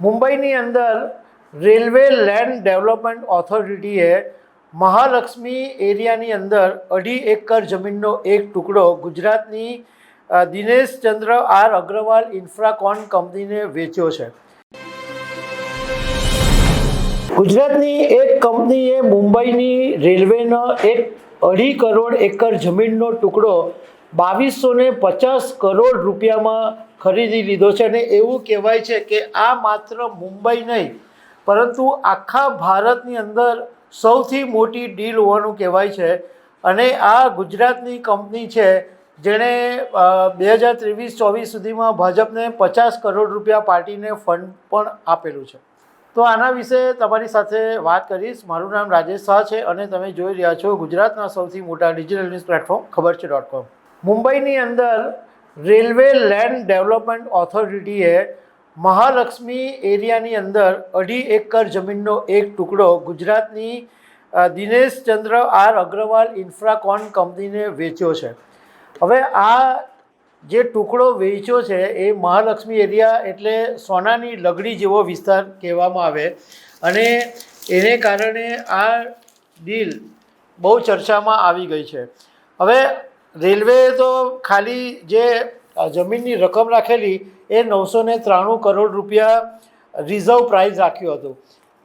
મુંબઈની અંદર railway land development ઓથોરિટીએ મહાલક્ષ્મી એરિયાની અંદર અઢી એકર જમીનનો એક ટુકડો ગુજરાતની દિનેશ ચંદ્ર આર અગ્રવાલ ઇન્ફ્રાકોન કંપનીને વેચ્યો છે. ગુજરાતની એક કંપનીએ મુંબઈની રેલવેનો એક અઢી કરોડ એકર જમીનનો ટુકડો બાવીસો પચાસ કરોડ રૂપિયામાં ખરીદી લીધો છે અને એવું કહેવાય છે કે આ માત્ર મુંબઈ નહીં, પરંતુ આખા ભારતની અંદર સૌથી મોટી ડીલ હોવાનું કહેવાય છે. અને આ ગુજરાતની કંપની છે, જેણે બે હજાર ત્રેવીસ, ચોવીસ સુધીમાં ભાજપને પચાસ કરોડ રૂપિયા પાર્ટીને ફંડ પણ આપેલું છે. તો આના વિશે તમારી સાથે વાત કરીશ. મારું નામ રાજેશ શાહ છે અને તમે જોઈ રહ્યા છો ગુજરાતના સૌથી મોટા ડિજિટલ ન્યૂઝ પ્લેટફોર્મ, ખબર છે ડોટ કોમ મુંબઈની અંદર રેલવે લેન્ડ ડેવલપમેન્ટ ઓથોરિટીએ મહાલક્ષ્મી એરિયાની અંદર અઢી એકર જમીનનો એક ટુકડો ગુજરાતની દિનેશ ચંદ્ર આર અગ્રવાલ ઇન્ફ્રાકોન કંપનીને વેચ્યો છે. હવે આ જે ટુકડો વેચ્યો છે એ મહાલક્ષ્મી એરિયા એટલે સોનાની લગડી જેવો વિસ્તાર કહેવામાં આવે અને એને કારણે આ ડીલ બહુ ચર્ચામાં આવી ગઈ છે. હવે રેલવેએ તો ખાલી જે જમીનની રકમ રાખેલી એ નવસો ને ત્રાણું કરોડ રૂપિયા રિઝર્વ પ્રાઇસ રાખ્યું હતું.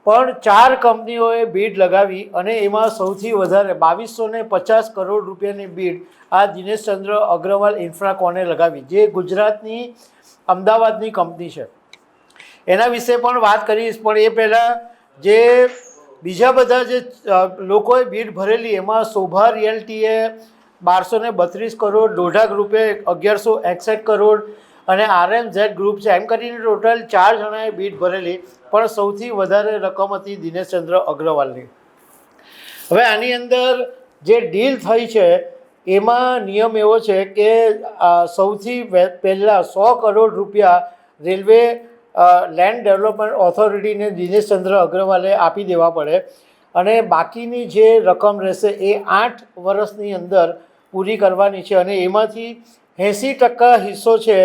પણ ચાર કંપનીઓએ બીડ લગાવી અને એમાં સૌથી વધારે બાવીસો ને પચાસ કરોડ રૂપિયાની બીડ આ દિનેશચંદ્ર અગ્રવાલ ઇન્ફ્રાકોને લગાવી, જે ગુજરાતની અમદાવાદની કંપની છે. એના વિશે પણ વાત કરીશ, પણ એ પહેલાં જે બીજા બધા જે લોકોએ બીડ ભરેલી એમાં શોભા રિયલ્ટીએ બારસો ને બત્રીસ કરોડ દોઢા ગ્રુપે અગિયારસો એકસઠ કરોડ અને આરએમ ઝેડ ગ્રુપ છે. એમ કરીને ટોટલ ચાર જણાએ બીડ ભરેલી, પણ સૌથી વધારે રકમ હતી દિનેશચંદ્ર અગ્રવાલની. હવે આની અંદર જે ડીલ થઈ છે, એમાં નિયમ એવો છે કે સૌથી પહેલાં સો કરોડ રૂપિયા રેલવે લેન્ડ ડેવલપમેન્ટ ઓથોરિટીને દિનેશચંદ્ર અગ્રવાલે આપી દેવા પડે. અને બાકીની જે રકમ રહેશે એ આઠ વર્ષની અંદર પૂરી કરવાની છે અને એમાંથી એંસી ટકા હિસ્સો છે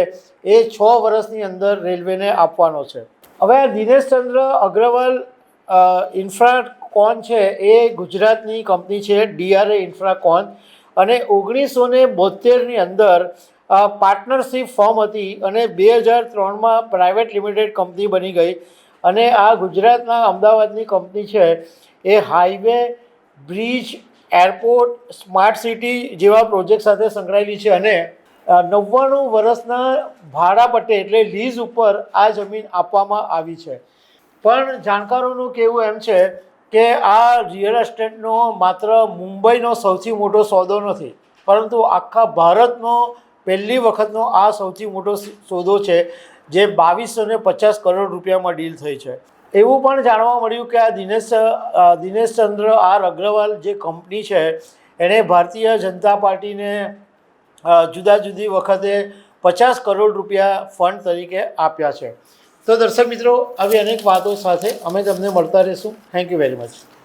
એ છ વર્ષની અંદર રેલવેને આપવાનો છે. હવે આ દિનેશચંદ્ર અગ્રવાલ ઇન્ફ્રાકોન છે એ ગુજરાતની કંપની છે ડીઆરએ ઇન્ફ્રાકોન અને ઓગણીસો ને બોતેરની અંદર પાર્ટનરશિપ ફોર્મ હતી અને બે હજાર ત્રણમાં પ્રાઇવેટ લિમિટેડ કંપની બની ગઈ. અને આ ગુજરાતના અમદાવાદની કંપની છે એ highway, bridge airport, smart city જેવા પ્રોજેક્ટ સાથે સંકળાયેલી છે અને નવ્વાણું વર્ષના ભાડા પટ્ટે એટલે લીઝ ઉપર આ જમીન આપવામાં આવી છે. પણ જાણકારોનું કહેવું એમ છે કે આ રિયલ એસ્ટેટનો માત્ર મુંબઈનો સૌથી મોટો સોદો નથી, પરંતુ આખા ભારતનો પહેલી વખતનો આ સૌથી મોટો સોદો છે, જે બાવીસો પચાસ કરોડ રૂપિયામાં ડીલ થઈ છે. એવું પણ જાણવા મળ્યું કે આ દિનેશ દિનેશ દિનેશચંદ્ર આર અગ્રવાલ જે કંપની છે, એણે ભારતીય જનતા પાર્ટીને જુદા જુદી વખતે પચાસ કરોડ રૂપિયા ફંડ તરીકે આપ્યા છે. તો દર્શક મિત્રો, આવી અનેક વાતો સાથે અમે તમને મળતા રહીશું. Thank you very much